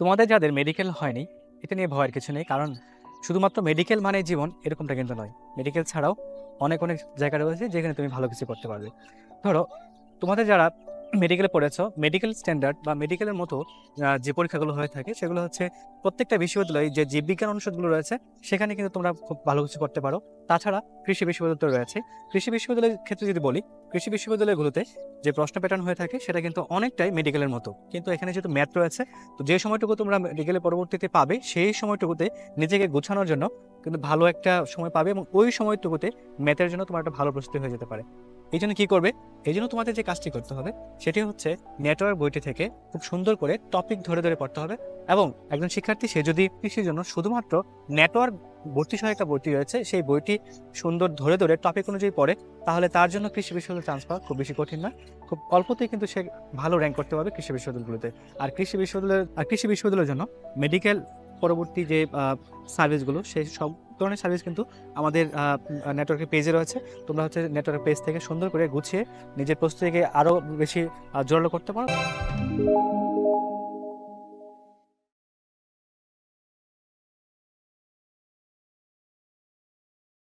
তোমাদের যাদের মেডিকেল হয়নি, এটা নিয়ে ভয়ের কিছু নেই, কারণ শুধুমাত্র মেডিকেল মানে জীবন, এরকমটা কিন্তু নয়। মেডিকেল ছাড়াও অনেক অনেক জায়গা রয়েছে যেখানে তুমি ভালো কিছু করতে পারবে। ধরো, তোমাদের যারা মেডিকেলে পড়েছো মেডিকেল স্ট্যান্ডার্ড বা মেডিকেলের মতো যে পরীক্ষাগুলো হয়ে থাকে, সেগুলো হচ্ছে প্রত্যেকটা বিশ্ববিদ্যালয়ে যে জীববিজ্ঞান অনুষদগুলো রয়েছে, সেখানে কিন্তু তোমরা খুব ভালো কিছু করতে পারো। তাছাড়া কৃষি বিশ্ববিদ্যালয় রয়েছে। কৃষি বিশ্ববিদ্যালয়ের ক্ষেত্রে যদি বলি, কৃষি বিশ্ববিদ্যালয়গুলোতে যে প্রশ্ন প্যাটার্ন হয়ে থাকে, সেটা কিন্তু অনেকটাই মেডিকেলের মতো। কিন্তু এখানে যেহেতু ম্যাথ রয়েছে, তো যে সময়টুকু তোমরা মেডিকেলের পরবর্তীতে পাবে, সেই সময়টুকুতে নিজেকে গোছানোর জন্য কিন্তু ভালো একটা সময় পাবে এবং ওই সময়টুকুতে ম্যাথের জন্য তোমার একটা ভালো প্রস্তুতি হয়ে যেতে পারে। এই জন্য কী করবে? এই জন্য তোমাদের যে কাজটি করতে হবে, সেটি হচ্ছে নেটওয়ার্ক বইটি থেকে খুব সুন্দর করে টপিক ধরে ধরে পড়তে হবে এবং একজন শিক্ষার্থী, সে যদি কৃষির জন্য শুধুমাত্র নেটওয়ার্ক ভর্তি একটা বইটি রয়েছে, সেই বইটি সুন্দর ধরে ধরে টপিক অনুযায়ী পড়ে, তাহলে তার জন্য কৃষি বিশ্ববিদ্যালয় চান্স পাওয়া খুব বেশি কঠিন না। খুব অল্পতেই কিন্তু সে ভালো র্যাঙ্ক করতে পারবে কৃষি বিশ্ববিদ্যালয়গুলোতে। আর কৃষি বিশ্ববিদ্যালয়ের আর কৃষি বিশ্ববিদ্যালয়ের জন্য মেডিকেল পরবর্তী যে সার্ভিসগুলো সেই সব ধরনের সার্ভিস কিন্তু আমাদের নেটওয়ার্কের পেজে রয়েছে। তোমরা হচ্ছে নেটওয়ার্ক পেজ থেকে সুন্দর করে গুছিয়ে নিজের প্রস্তুতিকে আরও বেশি জোরালো করতে পারো।